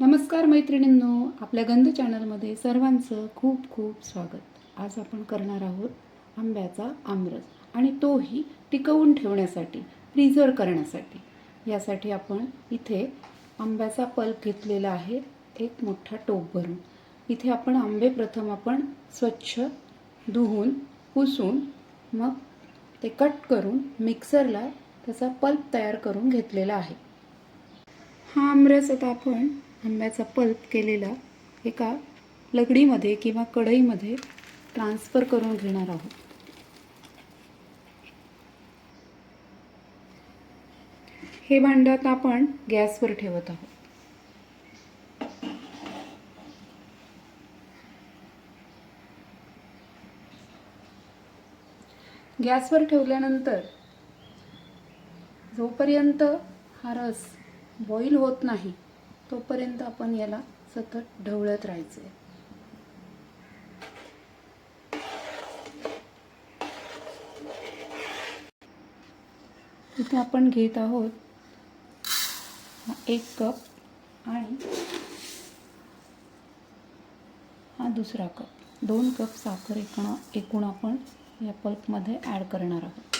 नमस्कार मैत्रिणींनो आपल्या गंध चॅनलमध्ये सर्वांचं खूप खूप स्वागत. आज आपण करणार आहोत आंब्याचा आमरस आणि तोही टिकवून ठेवण्यासाठी प्रिझर्व करण्यासाठी. यासाठी आपण इथे आंब्याचा पल्प घेतलेला आहे एक मोठा टोप भरून. इथे आपण आंबे प्रथम आपण स्वच्छ धुवून पुसून मग ते कट करून मिक्सरला त्याचा पल्प तयार करून घेतलेला आहे. हा आमरस आता आपण आंब्याचा पल्प केलेला एका लगडीमध्ये किंवा कढईमध्ये ट्रान्सफर करून घेणार आहोत. हे भांडं आता आपण गॅसवर ठेवत आहोत. गॅसवर ठेवल्यानंतर जोपर्यंत हा रस बॉईल होत नाही तोपर्यंत आपण याला सतत ढवळत राहायचं. आहे इथे आपण घेत आहोत हा एक कप आणि हा दुसरा कप. दोन कप साखर एकूण एकूण आपण या पल्पमध्ये ॲड करणार आहोत.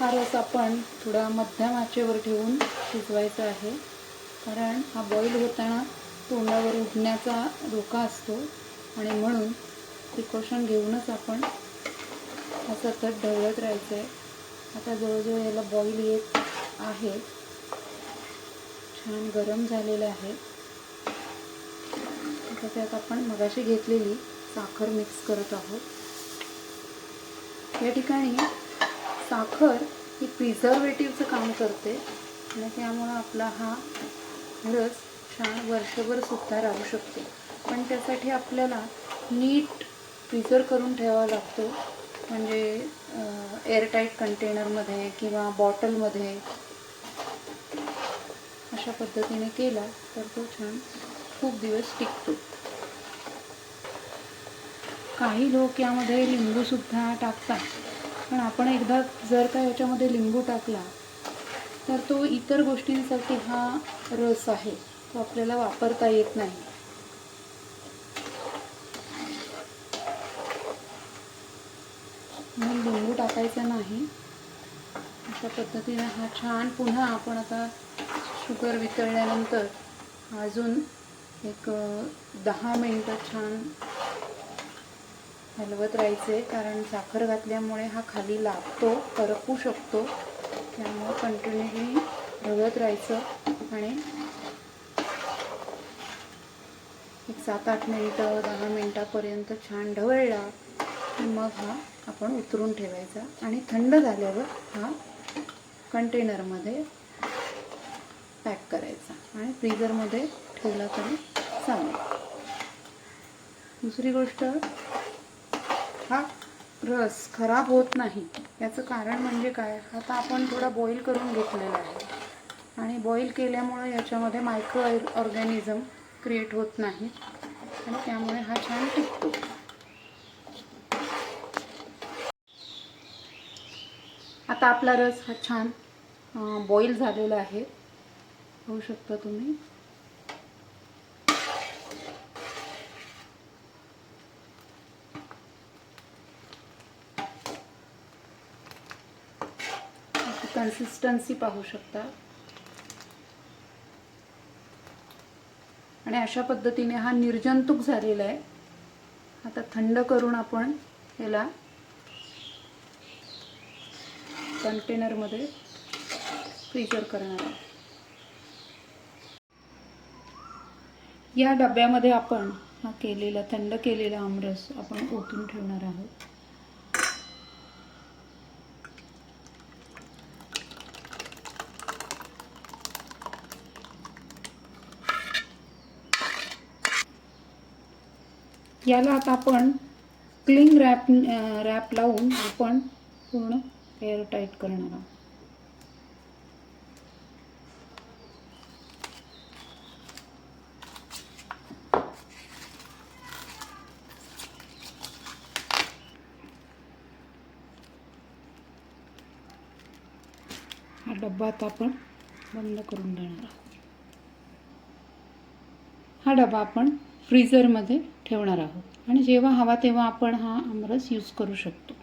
हा रस आपण थोडा मध्यम आचेवर ठेवून शिजवायचा आहे. कारण हा बॉईल होताना तोंडावर उठण्याचा धोका असतो आणि म्हणून प्रिकॉशन घेऊनच आपण हा सतत ढवळत राहायचं आहे आता जवळजवळ याला बॉईल येत आहे. छान गरम झालेलं आहे. आता त्यात आपण मगाशी घेतलेली साखर मिक्स करत आहोत. या ठिकाणी साखर ही प्रिझर्वेटिव्हचं काम करते आणि त्यामुळं आपला हा रस छान वर्षभर सुद्धा राहू शकतो. पण त्यासाठी आपल्याला नीट प्रिझर्व करून ठेवावा लागतो. म्हणजे एअरटाईट कंटेनरमध्ये किंवा बॉटलमध्ये अशा पद्धतीने केला तर तो छान खूप दिवस टिकतो. काही लोक यामध्ये लिंबूसुद्धा टाकतात. पण आपण एकदा जर का याच्यामध्ये लिंबू टाकला तर तो इतर गोष्टींसाठी हा रस आहे तो आपल्याला वापरता येत नाही. म्हणून लिंबू टाकायचा नाही. अशा पद्धतीने हा छान पुन्हा आपण आता शुगर वितळल्यानंतर अजून एक दहा मिनटं छान हलवत राहायचे कारण साखर घातल्यामुळे हा खाली लागतो करपू शकतो. त्यामुळे कंटिन्युअली हलवत राहायचं आणि एक सात आठ मिनटं दहा मिनटापर्यंत छान ढवळला की मग हा आपण उतरून ठेवायचा. आणि थंड झाल्यावर हा कंटेनरमध्ये पॅक करायचा आणि फ्रीजरमध्ये ठेवला तरी चालेल. दुसरी गोष्ट हा? रस खराब होत नाही. याचं कारण म्हणजे काय? आता आपण थोडा बॉईल करून घेतलेला आहे. आणि बॉईल केल्यामुळे याच्यामध्ये मायक्रो ऑर्गॅनिझम क्रिएट होत नाही. आणि त्यामुळे हा छान टिकतो. आता आपला रस हा छान बॉईल झालेला आहे. होऊ शकता तुम्ही. कन्सिस्टन्सी पाहू शकता. आणि अशा पद्धतीने हा निर्जंतुक झालेला आहे. आता थंड करून आपण याला कंटेनरमध्ये फ्रीजर करणार आहोत. या डब्यामध्ये आपण हा केलेला थंड केलेला आमरस आपण ओतून ठेवणार आहोत. याला आता आपण क्लिंग रॅप रॅप लावून आपण पूर्ण एअर टाईट करणार आहोत. डब्बा आता आपण बंद करून देणार आहोत. हा डबा आपण फ्रीझरमध्ये ठेवणार आहोत. आणि जेव्हा हवा तेव्हा आपण हा आमरस यूज करू शकतो.